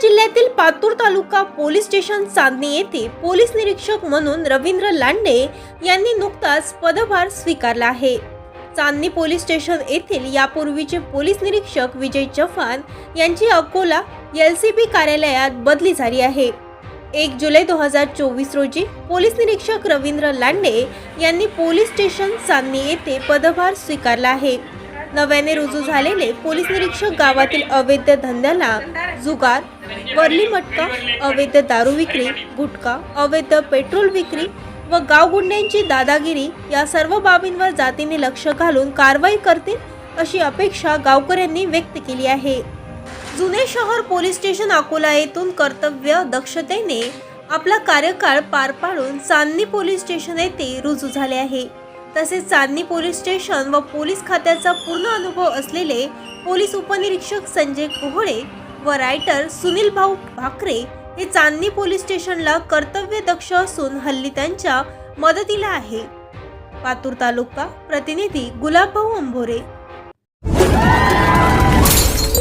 जिल्ह्यातील पातूर तालुका police station Chandni येथे पोलीस निरीक्षक म्हणून रवींद्र लांडे यांनी नुकताच पदभार स्वीकारला आहे. चांदणी पोलीस स्टेशन येथील यापूर्वीचे पोलीस निरीक्षक विजय चव्हाण यांची अकोला एल सी बी कार्यालयात बदली झाली आहे. एक जुलै दोन हजार चोवीस रोजी पोलीस निरीक्षक रवींद्र लांडे यांनी पोलीस स्टेशन चांदणी येथे पदभार स्वीकारला आहे. नव्याने रुजू झालेले पोलीस निरीक्षक गावातील अवैध धंद्याला जुगार वरली मटका अवैध दारू विक्री गुटखा अवैध पेट्रोल विक्री व गावगुंड्यांची दादागिरी या सर्व बाबींवर जातीने लक्ष घालून कारवाई करतील अशी अपेक्षा गावकऱ्यांनी व्यक्त केली आहे. जुने शहर पोलीस स्टेशन अकोला येथून कर्तव्य दक्षतेने आपला कार्यकाळ पार पाडून चांदणी पोलीस स्टेशन येथे रुजू झाले आहे. तसेच चांदणी पोलीस स्टेशन व पोलीस खात्याचा पूर्ण अनुभव असलेले पोलीस उपनिरीक्षक संजय कोहळे व रायटर सुनील भाऊ भाकरे हे चांदणी पोलीस स्टेशनला कर्तव्य दक्ष असून हल्ली त्यांच्या मदतीला आहे. पातूर तालुका प्रतिनिधी गुलाबभाऊ अंभोरे.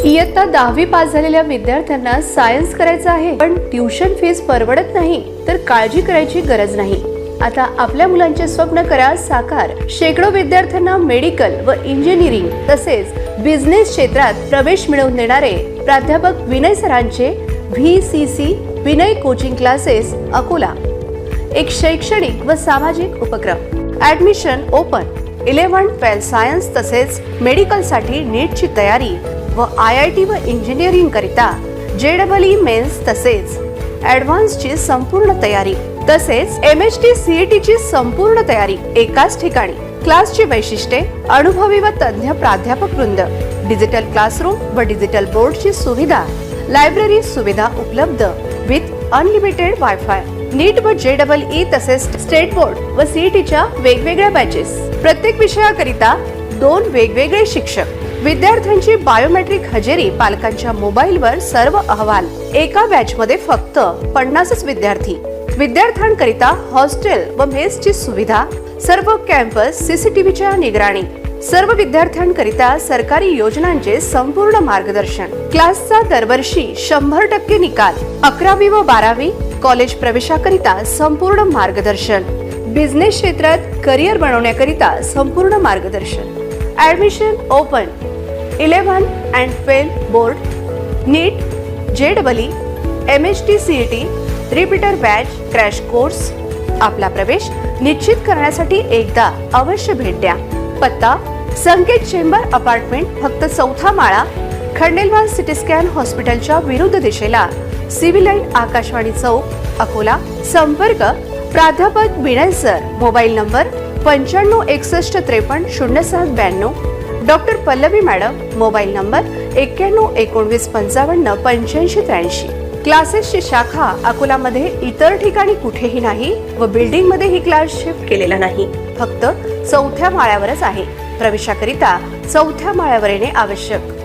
इयत्ता दहावी पास झालेल्या विद्यार्थ्यांना सायन्स करायचं आहे पण ट्युशन फीस परवडत नाही तर काळजी करायची गरज नाही. आता आपल्या मुलांचे स्वप्न करा साकार. शेकडो विद्यार्थ्यांना मेडिकल व इंजिनिअरिंग तसेच बिझनेस क्षेत्रात प्रवेश मिळवून देणारे प्राध्यापक Vinay सरांचे V C C Vinay coaching classes Akola. एक शैक्षणिक व सामाजिक उपक्रम. Admission open eleven twelfth science तसेच मेडिकलसाठी नीटची तयारी व आय आय टी व इंजिनिअरिंग करिता जे डबल ई मेन्स तसेच ॲडव्हान्सची संपूर्ण तयारी तसेच एम एच टी सीईटी ची संपूर्ण तयारी एकाच ठिकाणी. क्लासची वैशिष्ट्ये अनुभवी व तज्ञ प्राध्यापक वृंद डिजिटल क्लासरूम व डिजिटल बोर्डची सुविधा लायब्ररी सुविधा उपलब्ध विथ अनलिमिटेड वायफाय नीट व जे डबल ई तसेच स्टेट बोर्ड व सीईटीच्या वेगवेगळ्या बॅचेस. प्रत्येक विषयाकरिता दोन वेगवेगळे शिक्षक विद्यार्थ्यांची बायोमेट्रिक हजेरी पालकांच्या मोबाईलवर सर्व अहवाल एका बॅच मध्ये फक्त पन्नासच विद्यार्थी. विद्यार्थ्यांकरिता हॉस्टेल व मेसची सुविधा सर्व कॅम्पस सीसीटीव्हीच्या निगराणी. सर्व विद्यार्थ्यांकरिता सरकारी योजनांचे संपूर्ण मार्गदर्शन. क्लासचा दरवर्षी शंभर टक्के निकाल. अकरावी व बारावी कॉलेज प्रवेशाकरिता संपूर्ण मार्गदर्शन. बिझनेस क्षेत्रात करिअर बनवण्याकरिता संपूर्ण मार्गदर्शन. Admission open. Eleven and twelfth board. NEET J double E M H T C E T repeater batch crash course आपला प्रवेश निश्चित करण्यासाठी एकदा अवश्य भेट द्या. पत्ता संकेत चेंबर अपार्टमेंट फक्त चौथा माळा खंडेलवाल सिटी स्कॅन हॉस्पिटलच्या विरुद्ध दिशेला. Civil line Akashvani Chowk Akola. संपर्क प्राध्यापक विनय सर. मोबाईल नंबर पंच्याण्णव एकसष्ट त्रेपन्न शून्य सात ब्याण्णव. Doctor Pallavi madam mobile number एक्क्याण्णव एकोणवीस पंचावन्न पंच्याऐंशी त्र्याऐंशी. क्लासेसची शाखा अकोलामध्ये इतर ठिकाणी कुठेही नाही व बिल्डिंगमध्ये ही क्लास शिफ्ट केलेला नाही. फक्त चौथ्या माळ्यावरच आहे. प्रवेशाकरिता चौथ्या माळ्यावर येणे आवश्यक.